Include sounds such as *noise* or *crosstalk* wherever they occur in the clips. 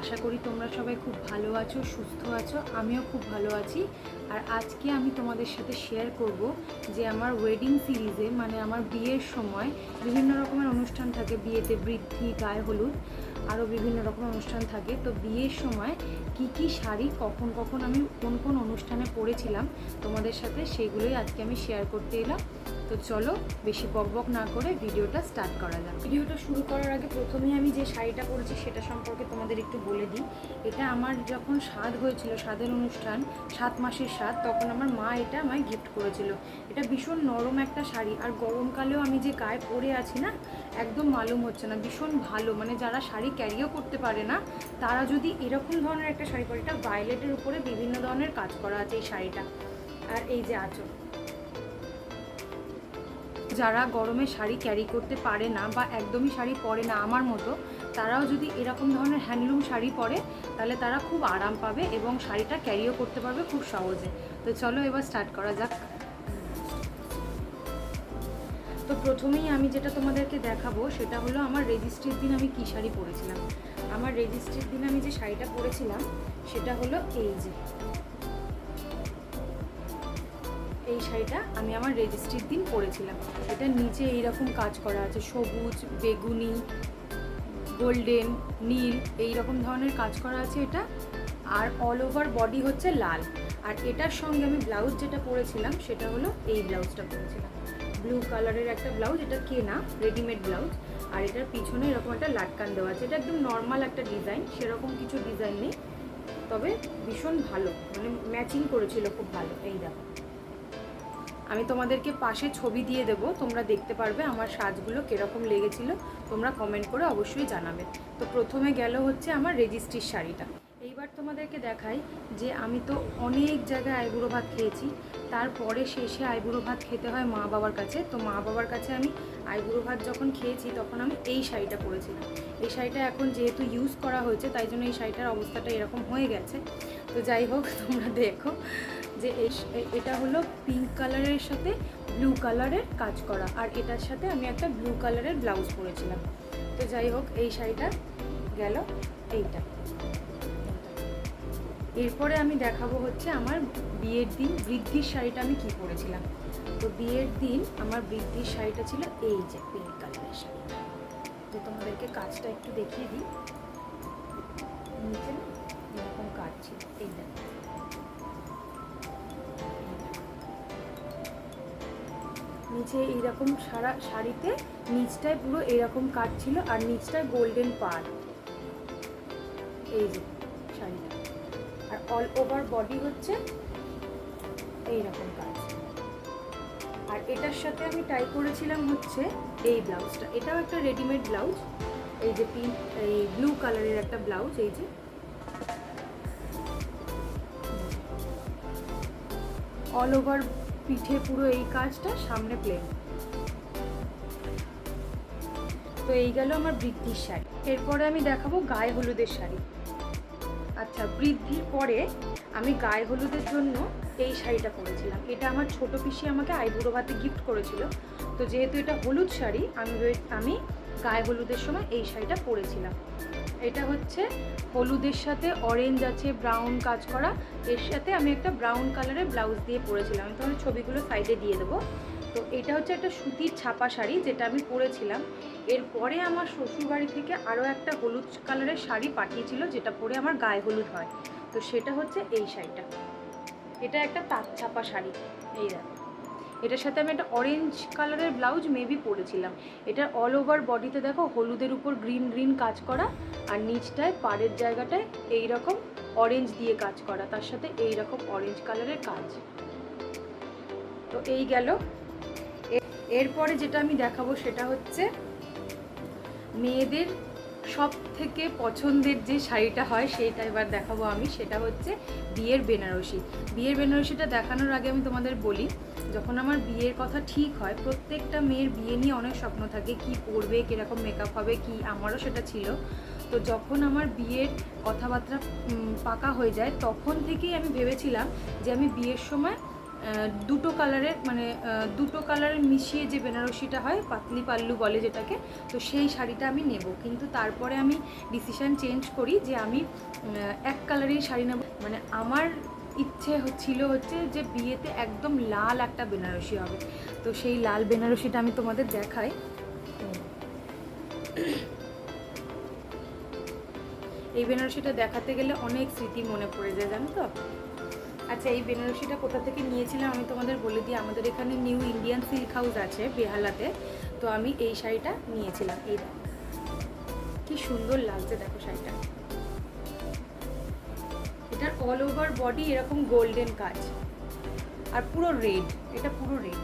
আশা করি তোমরা সবাই খুব ভালো আছো, সুস্থ আছো, আমিও খুব ভালো আছি। আর আজকে আমি তোমাদের সাথে শেয়ার করব যে আমার ওয়েডিং সিরিজে মানে আমার বিয়ের সময় বিভিন্ন রকমের অনুষ্ঠান থাকে, বিয়েতে বৃদ্ধি, গায়ে হলুদ, আরও বিভিন্ন রকম অনুষ্ঠান থাকে। তো বিয়ের সময় কি কি শাড়ি, কখন কখন আমি কোন কোন অনুষ্ঠানে পরেছিলাম, তোমাদের সাথে সেগুলোই আজকে আমি শেয়ার করতে এলাম। তো চলো বেশি বকবক না করে ভিডিওটা স্টার্ট করা যাক। ভিডিওটা শুরু করার আগে প্রথমেই আমি যে শাড়িটা পরেছি সেটা সম্পর্কে তোমাদের একটু বলে দিই। এটা আমার যখন স্বাদ হয়েছিল, স্বাদের অনুষ্ঠান, সাত মাসের স্বাদ, তখন আমার মা এটা আমায় গিফট করেছিল। এটা ভীষণ নরম একটা শাড়ি, আর গরমকালেও আমি যে গায়ে পরে আছি না, একদম মালুম হচ্ছে না, ভীষণ ভালো। মানে যারা শাড়ি ক্যারিও করতে পারে না, তারা যদি এরকম ধরনের একটা শাড়ি পরে, এটা ভায়োলেটের উপরে বিভিন্ন ধরনের কাজ করা আছে এই শাড়িটা। আর এই যে আঁচল। যারা গরমে শাড়ি ক্যারি করতে পারে না বা একদমই শাড়ি পরে না আমার মতো, তারাও যদি এরকম ধরনের হ্যান্ডলুম শাড়ি পরে, তাহলে তারা খুব আরাম পাবে এবং শাড়িটা ক্যারিও করতে পারবে খুব সহজে। তো চলো এবার স্টার্ট করা যাক। তো প্রথমেই আমি যেটা তোমাদেরকে দেখাবো, সেটা হলো আমার রেজিস্ট্রির দিন আমি কী শাড়ি পরেছিলাম। আমার রেজিস্ট্রির দিন আমি যে শাড়িটা পরেছিলাম, সেটা হলো এই যে। এই শাড়িটা আমি আমার রেজিস্ট্রির দিন পরেছিলাম। এটা নিচে এইরকম কাজ করা আছে, সবুজ, বেগুনি গোল্ডেন নীল এই রকম ধরনের কাজ করা আছে এটা। আর অল ওভার বডি হচ্ছে লাল। আর এটার সঙ্গে আমি ব্লাউজ যেটা পরেছিলাম, সেটা হলো এই ব্লাউজটা পরেছিলাম। ব্লু কালারের একটা ব্লাউজ এটা কেনা রেডিমেড ব্লাউজ আর এটার পিছনে এরকম একটা লাটকান দেওয়া আছে। এটা একদম নর্মাল একটা ডিজাইন সেরকম কিছু ডিজাইন নেই। তবে ভীষণ ভালো মানে ম্যাচিং করেছিল খুব ভালো, এই দেখো। আমি তোমাদেরকে পাশে ছবি দিয়ে দেব, তোমরা দেখতে পারবে আমার সাজগুলো কীরকম লেগেছিল, তোমরা কমেন্ট করে অবশ্যই জানাবে। তো প্রথমে গেল হচ্ছে আমার রেজিস্ট্রির শাড়িটা। এইবার তোমাদেরকে দেখাই যে আমি তো অনেক জায়গায় আইবুড়ো ভাত খেয়েছি, তারপরে শেষে আইবুড়ো ভাত খেতে হয় মা বাবার কাছে। তো মা বাবার কাছে আমি আইবুড়ো ভাত যখন খেয়েছি, তখন আমি এই শাড়িটা পরেছিলাম। এই শাড়িটা এখন যেহেতু ইউজ করা হয়েছে, তাই জন্য এই শাড়িটার অবস্থাটা এরকম হয়ে গেছে। তো যাই হোক, তোমরা দেখো। যে এটা হলো পিঙ্ক কালারের সাথে ব্লু কালারের কাজ করা। আর এটার সাথে আমি একটা ব্লু কালারের ব্লাউজ পরেছিলাম। তো যাই হোক, এই শাড়িটা গেল এইটা। এরপরে আমি দেখাবো হচ্ছে আমার বিয়ের দিন, বৃদ্ধির শাড়িটা আমি কি পরেছিলাম। তো বিয়ের দিন আমার বৃদ্ধির শাড়িটা ছিল এই যে পিঙ্ক কালারের শাড়ি। তো তোমাদেরকে কাজটা একটু দেখিয়ে দিই। নিচে এরকম কাজ ছিল, এই দেখো। নিচে এইরকম সারা শাড়িতে নিচটায় পুরো এরকম কাট ছিল আর নিচটায় গোল্ডেন পার এই যে শাড়িটা। আর অল ওভার বডি হচ্ছে এইরকম কাজ। আর এটার সাথে আমি টাই করেছিলাম হচ্ছে এই ব্লাউজটা এটাও একটা রেডিমেড ব্লাউজ এই যে পিঙ্ক এই ব্লু কালারের একটা ব্লাউজ এই যে। অল ওভার পিঠে পুরো এই কাজটা সামনে প্লেন তো এই গেল আমার বৃদ্ধির শাড়ি। এরপরে আমি দেখাবো গায়ে হলুদের শাড়ি। আচ্ছা বৃদ্ধির পরে আমি গায়ে হলুদের জন্য এই শাড়িটা পরেছিলাম। এটা আমার ছোট পিসি আমাকে আইবুড়ো ভাতে গিফট করেছিল। তো যেহেতু এটা হলুদ শাড়ি, আমি আমি গায়ে হলুদের সময় এই শাড়িটা পরেছিলাম। এটা হচ্ছে হলুদের সাথে অরেঞ্জ আছে ব্রাউন কাজ করা। এর সাথে আমি একটা ব্রাউন কালারের ব্লাউজ দিয়ে পরেছিলাম। আমি তোমাদের ছবিগুলো সাইডে দিয়ে দেবো। তো এটা হচ্ছে একটা সুতির ছাপা শাড়ি, যেটা আমি পরেছিলাম। এরপরে আমার শ্বশুরবাড়ি থেকে আরও একটা হলুদ কালারের শাড়ি পাঠিয়েছিল, যেটা পরে আমার গায়ে হলুদ হয়। তো সেটা হচ্ছে এই শাড়িটা। এটা একটা তাঁত ছাপা শাড়ি। এই দেখো। এটার সাথে আমি একটা অরেঞ্জ কালারের ব্লাউজ মেবি পরেছিলাম। এটা অল ওভার বডিতে দেখো, হলুদের উপর গ্রিন গ্রিন কাজ করা আর নিচটায়, পাড়ের জায়গাটায় এই রকম অরেঞ্জ দিয়ে কাজ করা, তার সাথে এই রকম অরেঞ্জ কালারের কাজ। তো এই গেল। এরপরে যেটা আমি দেখাবো সেটা হচ্ছে মেয়েদের সব থেকে পছন্দের যে শাড়িটা হয়, সেইটা এবার দেখাবো আমি। সেটা হচ্ছে বিয়ের বেনারসি। বিয়ের বেনারসিটা দেখানোর আগে আমি তোমাদের বলি, যখন আমার বিয়ের কথা ঠিক হয়, প্রত্যেকটা মেয়ের বিয়ে নিয়ে অনেক স্বপ্ন থাকে, কি পরবে, কীরকম মেকআপ হবে, কি আমারও সেটা ছিল। তো যখন আমার বিয়ের কথাবার্তা পাকা হয়ে যায়, তখন থেকেই আমি ভেবেছিলাম যে আমি বিয়ের সময় দুটো কালারের মানে দুটো কালারের মিশিয়ে যে বেনারসিটা হয়, পাতলি পাল্লু বলে যেটাকে, তো সেই শাড়িটা আমি নেব। কিন্তু তারপরে আমি ডিসিশন চেঞ্জ করি যে আমি এক কালারের শাড়ি নেব। মানে আমার ইচ্ছে ছিল হচ্ছে যে বিয়েতে একদম লাল একটা বেনারসি হবে। তো সেই লাল বেনারসিটা আমি তোমাদের দেখাই। এই বেনারসিটা দেখাতে গেলে অনেক স্মৃতি মনে পড়ে যায়, জানো তো? আচ্ছা এই বেনারসিটা কোথা থেকে নিয়েছিলাম আমি তোমাদের বলে দিই। আমাদের এখানে নিউ ইন্ডিয়ান সিল্ক হাউস আছে বেহালাতে। তো আমি এই শাড়িটা নিয়েছিলাম, এই। কি সুন্দর লাগছে দেখো শাড়িটা। এটার অল ওভার বডি এরকম গোল্ডেন কাজ। আর পুরো রেড এটা পুরো রেড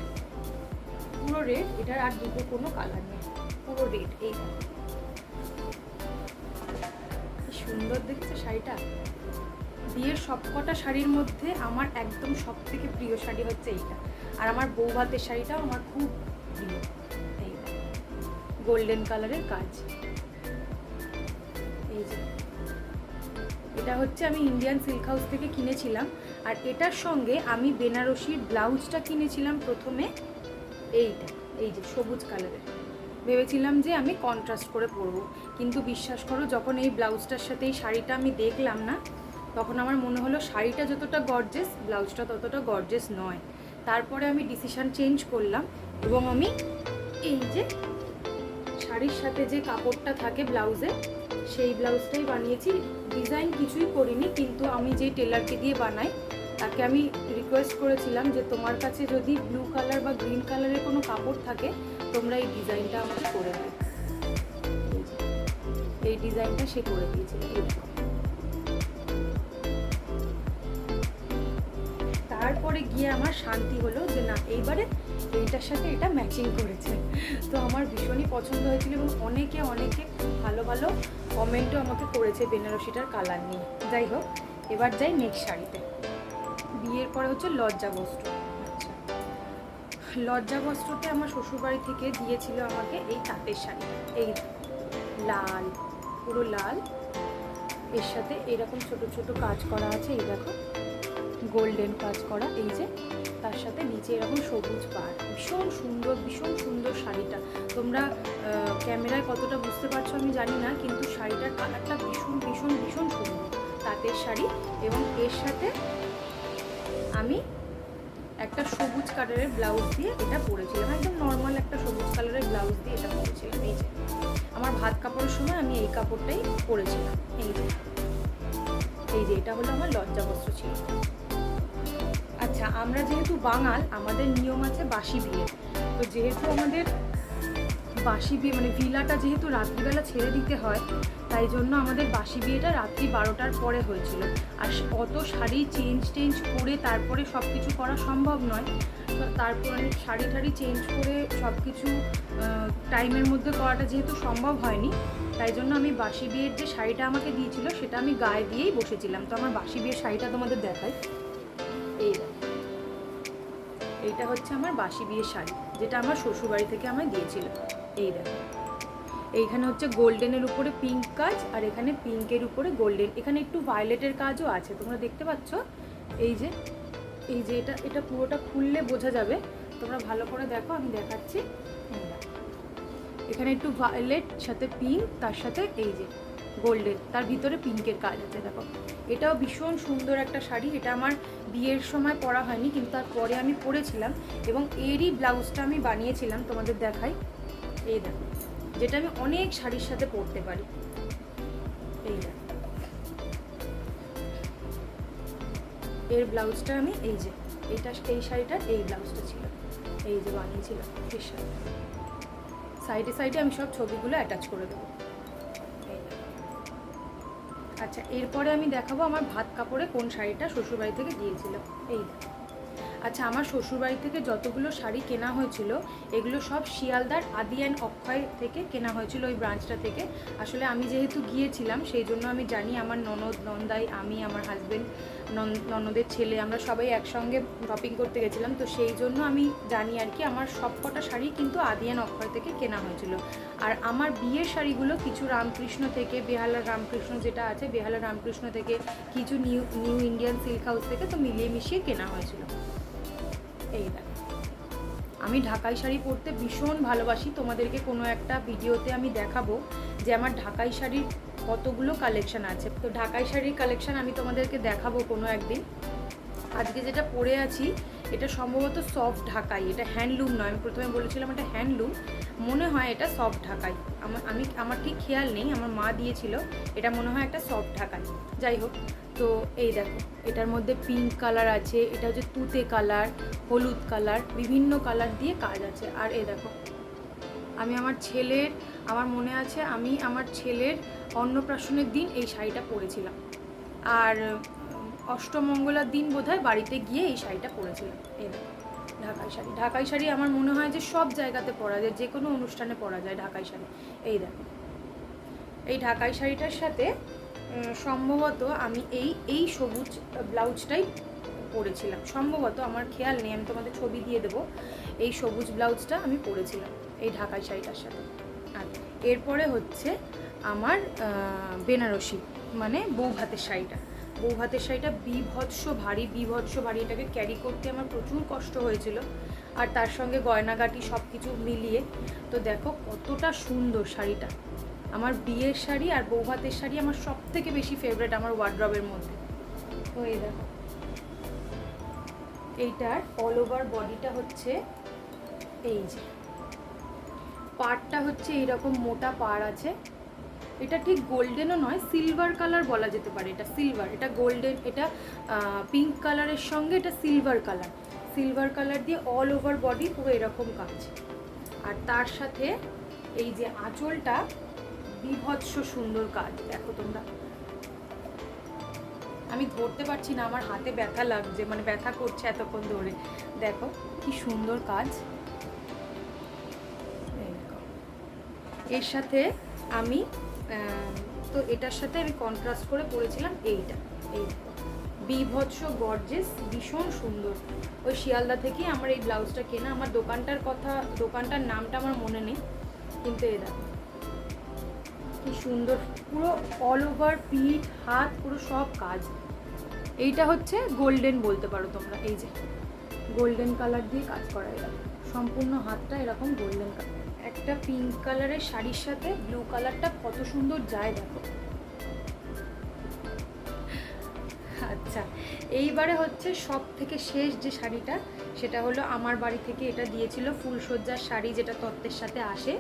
পুরো রেড এটার আর দুটো কোনো কালার নেই। পুরো রেড এই সুন্দর দেখছে শাড়িটা? বিয়ের সবকটা শাড়ির মধ্যে আমার একদম সব থেকে প্রিয় শাড়ি হচ্ছে এইটা। আর আমার বউ ভাতের শাড়িটাও আমার খুব প্রিয়। এই গোল্ডেন কালারের কাজ। এই যে। এটা হচ্ছে আমি ইন্ডিয়ান সিল্ক হাউস থেকে কিনেছিলাম। আর এটার সঙ্গে আমি বেনারসির ব্লাউজটা কিনেছিলাম প্রথমে। এইটা, এই যে সবুজ কালারের। ভেবেছিলাম যে আমি কন্ট্রাস্ট করে পরবো। কিন্তু বিশ্বাস করো, যখন এই ব্লাউজটার সাথে এই শাড়িটা আমি দেখলাম না তখন আমার মনে হলো শাড়িটা যতটা গর্জেস ব্লাউজটা ততটা গর্জেস নয়। তারপরে আমি ডিসিশান চেঞ্জ করলাম এবং আমি এই যে শাড়ির সাথে যে কাপড়টা থাকে ব্লাউজে, সেই ব্লাউজটাই বানিয়েছি। ডিজাইন কিছুই করিনি, কিন্তু আমি যে টেলারকে দিয়ে বানাই, তাকে আমি রিকোয়েস্ট করেছিলাম যে তোমার কাছে যদি ব্লু কালার বা গ্রিন কালারের কোনো কাপড় থাকে, তোমরা এই ডিজাইনটা আমাকে করে দিও। এই ডিজাইনটা সে করে দিয়েছিল এই তারপরে গিয়ে আমার শান্তি হলো যে না, এইবারে এইটার সাথে এটা ম্যাচিং করেছে। তো আমার ভীষণই পছন্দ হয়েছিল এবং অনেকে অনেকে খুব ভালো ভালো কমেন্টও আমাকে করেছে বেনারসিটার কালার নিয়ে। যাই হোক, এবার যাই নেক্সট শাড়িতে। বিয়ের পরে হচ্ছে লজ্জা বস্ত্র। আচ্ছা লজ্জা বস্ত্রতে আমার শ্বশুরবাড়ি থেকে দিয়েছিল আমাকে এই তাঁতের শাড়িটা এই লাল, পুরো লাল। এর সাথে এরকম ছোট ছোট কাজ করা আছে, এই দেখো। গোল্ডেন কাজ করা, এই যে তার সাথে নিচে এরকম সবুজ পাড়। ভীষণ সুন্দর ভীষণ সুন্দর শাড়িটা। তোমরা ক্যামেরায় কতটা বুঝতে পারছ আমি জানি না, কিন্তু শাড়িটার কালারটা ভীষণ ভীষণ ভীষণ সুন্দর। তাঁতের শাড়ি এবং এর সাথে আমি একটা সবুজ কালারের ব্লাউজ দিয়ে এটা পরেছিলাম, একদম নর্মাল একটা সবুজ কালারের ব্লাউজ দিয়ে এটা পরেছিলাম, এই যে। আমার ভাত কাপড়ের সময় আমি এই কাপড়টাই পরেছিলাম, এই যে। এই যে, এটা হলো আমার লজ্জা বস্ত্র ছিল। আচ্ছা আমরা যেহেতু বাঙাল, আমাদের নিয়ম আছে বাসি বিয়ে। তো যেহেতু আমাদের বাসি বিয়ে মানে ভিলাটা যেহেতু রাত্রিবেলা ছেড়ে দিতে হয়, তাই জন্য আমাদের বাসি বিয়েটা রাত্রি বারোটার পরে হয়েছিল। আর অত শাড়ি চেঞ্জ টেঞ্জ করে তারপরে সব কিছু করা সম্ভব নয়। তো তারপরে শাড়ি টাড়ি চেঞ্জ করে সব কিছু টাইমের মধ্যে করাটা যেহেতু সম্ভব হয়নি, তাই জন্য আমি বাসি বিয়ের যে শাড়িটা আমাকে দিয়েছিল, সেটা আমি গায়ে দিয়েই বসেছিলাম। তো আমার বাসি বিয়ের শাড়িটা তোমাদের দেখাই। এই। এইটা হচ্ছে আমার বাসি বিয়ের শাড়ি, যেটা আমার শ্বশুরবাড়ি থেকে আমায় দিয়েছিল। এই দেখো। এইখানে হচ্ছে গোল্ডেনের উপরে পিঙ্ক কাজ, আর এখানে পিঙ্কের উপরে গোল্ডেন এখানে একটু ভায়োলেটের কাজও আছে, তোমরা দেখতে পাচ্ছ? এই যে এই যে এটা এটা পুরোটা খুললে বোঝা যাবে। তোমরা ভালো করে দেখো, আমি দেখাচ্ছি। এখানে একটু ভায়োলেট সাথে পিঙ্ক তার সাথে এই যে। গোল্ডেন তার ভিতরে পিঙ্কের কাজ আছে, দেখো। এটাও ভীষণ সুন্দর একটা শাড়ি, এটা আমার বিয়ের সময় পরা হয়নি, কিন্তু তারপরে আমি পরেছিলাম এবং এরই ব্লাউজটা আমি বানিয়েছিলাম তোমাদের দেখাই। এই দেখো, যেটা আমি অনেক শাড়ির সাথে পরতে পারি। এই এর ব্লাউজটা আমি, এই যে, এটা, এই শাড়িটার এই ব্লাউজটা ছিল। এই যে বানিয়েছিলাম সাথে সাইডে সাইডে আমি সব ছবিগুলো অ্যাটাচ করে দেবো। আচ্ছা এরপরে আমি দেখাবো আমার ভাত কাপড়ে কোন শাড়িটা শ্বশুরবাড়ি থেকে দিয়েছিল এই দেখো। আচ্ছা আমার শ্বশুরবাড়ি থেকে যতগুলো শাড়ি কেনা হয়েছিল, এগুলো সব শিয়ালদার আদি অ্যান্ড অক্ষয় থেকে কেনা হয়েছিল ওই ব্রাঞ্চটা থেকে। আসলে আমি যেহেতু গিয়েছিলাম, সেই জন্য আমি জানি আমার ননদ, নন্দাই, আমি, আমার হাজবেন্ড ননদের ছেলে, আমরা সবাই একসঙ্গে শপিং করতে গেছিলাম, তো সেই জন্য আমি জানি আর কি আমার সবকটা শাড়ি কিন্তু আদিয়ান অক্ষয় থেকে কেনা হয়েছিল। আর আমার বিয়ের শাড়িগুলো কিছু রামকৃষ্ণ থেকে বেহালার রামকৃষ্ণ যেটা আছে বেহালার রামকৃষ্ণ থেকে, কিছু new new Indian silk house থেকে তো মিলিয়ে মিশিয়ে কেনা হয়েছিল। এই দেখো। আমি ঢাকাই শাড়ি পরতে ভীষণ ভালোবাসি। তোমাদেরকে কোনো একটা ভিডিওতে আমি দেখাবো যে আমার ঢাকাই শাড়ির কতগুলো কালেকশন আছে। তো ঢাকাই শাড়ির কালেকশান আমি তোমাদেরকে দেখাবো কোনো একদিন। আজকে যেটা পরে আছি, এটা সম্ভবত সফট ঢাকাই। এটা হ্যান্ডলুম নয়। আমি প্রথমে বলেছিলাম এটা হ্যান্ডলুম মনে হয় এটা সফট ঢাকাই। আমার আমি আমার ঠিক খেয়াল নেই। আমার মা দিয়েছিল। এটা মনে হয় একটা সফট ঢাকাই। যাই হোক তো এই দেখো এটার মধ্যে পিঙ্ক কালার আছে এটা হচ্ছে তুতে কালার হলুদ কালার বিভিন্ন কালার দিয়ে কাজ আছে। আর এই দেখো আমি আমার ছেলের আমার মনে আছে আমি আমার ছেলের অন্নপ্রাশনের দিন এই শাড়িটা পরেছিলাম। আর অষ্টমঙ্গলার দিন বোধহয় বাড়িতে গিয়ে এই শাড়িটা পরেছিলাম। এই দেখো, ঢাকাই শাড়ি। ঢাকাই শাড়ি আমার মনে হয় যে সব জায়গাতে পরা যায় যে কোনো অনুষ্ঠানে পরা যায় ঢাকাই শাড়ি। এই দেখো এই ঢাকাই শাড়িটার সাথে সম্ভবত আমি এই এই সবুজ ব্লাউজটাই পরেছিলাম। সম্ভবত আমার খেয়াল নেই, আমি তোমাদের ছবি দিয়ে দেবো। এই সবুজ ব্লাউজটা আমি পরেছিলাম, এই ঢাকাই শাড়িটার সাথে। আর এরপরে হচ্ছে আমার বেনারসি মানে বউ ভাতের শাড়িটা। বউ শাড়িটা বিভৎস ভারী বিভৎস ভারী। এটাকে ক্যারি করতে আমার প্রচুর কষ্ট হয়েছিল। আর তার সঙ্গে গয়নাগাটি সব কিছু মিলিয়ে, তো দেখো কতটা সুন্দর শাড়িটা। আমার বিয়ের শাড়ি আর বউ ভাতের শাড়ি আমার সব থেকে বেশি ফেভারেট আমার ওয়ার্ড্রবের মধ্যে। তো দেখো। এইটার অল ওভার বডিটা হচ্ছে এই যে। পাড়টা হচ্ছে এইরকম মোটা পাড় আছে। এটা ঠিক গোল্ডেনও নয় সিলভার কালার বলা যেতে পারে। এটা সিলভার এটা গোল্ডেন এটা পিঙ্ক কালারের সঙ্গে এটা সিলভার কালার সিলভার কালার দিয়ে অল ওভার বডি পুরো এরকম কাজ। আর তার সাথে এই যে আঁচলটা বিভৎস সুন্দর কাজ, দেখো তোমরা। আমি ধরতে পারছি না, আমার হাতে ব্যথা লাগছে মানে ব্যথা করছে এতক্ষণ ধরে। দেখো, কি সুন্দর কাজ। এর সাথে আমি তো এটার সাথে আমি কন্ট্রাস্ট করে পরেছিলাম এইটা। এই। বিভৎস গর্জেস ভীষণ সুন্দর। ওই শিয়ালদা থেকেই আমার এই ব্লাউজটা কেনা। আমার দোকানটার কথা, দোকানটার নামটা আমার মনে নেই। কিন্তু এই দেখো। কি সুন্দর, পুরো অল ওভার পিঠ হাত, পুরো সব কাজ। এইটা হচ্ছে গোল্ডেন বলতে পারো তোমরা, এই যে। গোল্ডেন কালার দিয়ে কাজ করা এরকম সম্পূর্ণ হাতটা এরকম গোল্ডেন কালার একটা পিঙ্ক কালারের শাড়ির সাথে ব্লু কালারটা কত সুন্দর যায় দেখো। আচ্ছা এইবারে হচ্ছে সব থেকে শেষ যে শাড়িটা, সেটা হলো আমার বাড়ি থেকে এটা দিয়েছিল ফুলসজ্জার শাড়ি, যেটা তত্ত্বের সাথে আসে।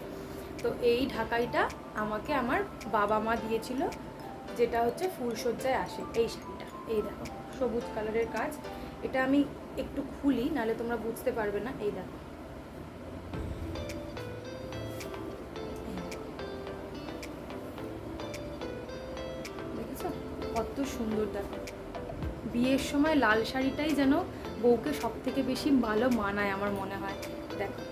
তো এই ঢাকাইটা আমাকে আমার বাবা মা দিয়েছিল, যেটা হচ্ছে ফুলসজ্জায় আসে, এই শাড়িটা। এই দেখো, সবুজ কালারের কাজ। এটা আমি একটু খুলি নালে তোমরা বুঝতে পারবে না। এই দেখো। কত সুন্দর দেখো। বিয়ের সময় লাল শাড়িটাই যেন বউকে সব থেকে বেশি ভালো মানায়, আমার মনে হয়। দেখো।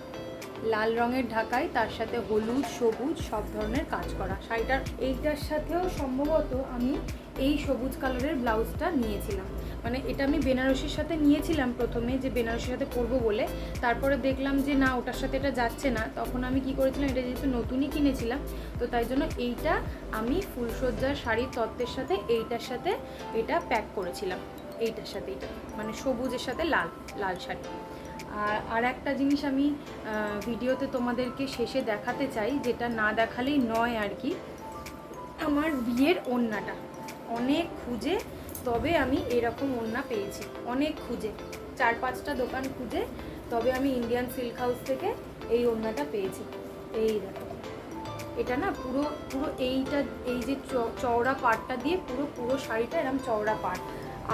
লাল রঙের ঢাকায়, তার সাথে হলুদ, সবুজ, সব ধরনের কাজ করা। শাড়িটার এইটার সাথেও সম্ভবত আমি এই সবুজ কালারের ব্লাউজটা নিয়েছিলাম। মানে এটা আমি বেনারসির সাথে নিয়েছিলাম প্রথমে, যে বেনারসির সাথে পরবো বলে। তারপরে দেখলাম যে না, ওটার সাথে এটা যাচ্ছে না। তখন আমি কি করেছিলাম, এটা যেহেতু নতুনই কিনেছিলাম, তো তাই জন্য এইটা আমি ফুলসজ্জার শাড়ির তত্ত্বের সাথে এইটার সাথে এটা প্যাক করেছিলাম। এইটার সাথে এইটা। মানে সবুজের সাথে লাল লাল শাড়ি। আর আর একটা জিনিস আমি ভিডিওতে তোমাদেরকে শেষে দেখাতে চাই, যেটা না দেখালেই নয় আর কি। আমার বিয়ের ওড়নাটা অনেক খুঁজে, তবে আমি এরকম ওড়না পেয়েছি। অনেক খুঁজে। চার পাঁচটা দোকান খুঁজে, তবে আমি ইন্ডিয়ান সিল্ক হাউস থেকে এই ওড়নাটা পেয়েছি। এই দেখো। এটা না পুরো পুরো এইটা, এই যে চওড়া পাটটা দিয়ে পুরো পুরো শাড়িটা এরকম চওড়া পাট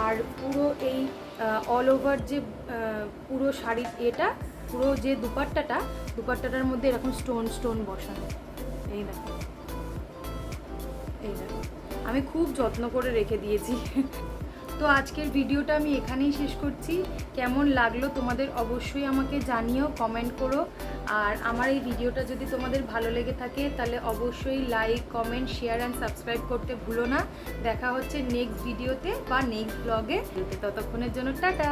আর পুরো এই অল ওভার যে পুরো শাড়ির এটা, পুরো যে দুপাট্টাটা, দুপাট্টাটার মধ্যে এরকম স্টোন স্টোন বসানো। এই দেখো। এই দেখো। আমি খুব যত্ন করে রেখে দিয়েছি। *laughs* তো আজকের ভিডিওটা আমি এখানেই শেষ করছি। কেমন লাগল তোমাদের অবশ্যই আমাকে জানিও কমেন্ট করো। আর আমার এই ভিডিওটা যদি তোমাদের ভালো লেগে থাকে, তাহলে অবশ্যই like comment share and subscribe করতে ভুলো না। দেখা হচ্ছে নেক্সট ভিডিওতে বা নেক্সট ব্লগে ততক্ষণের জন্য টাটা!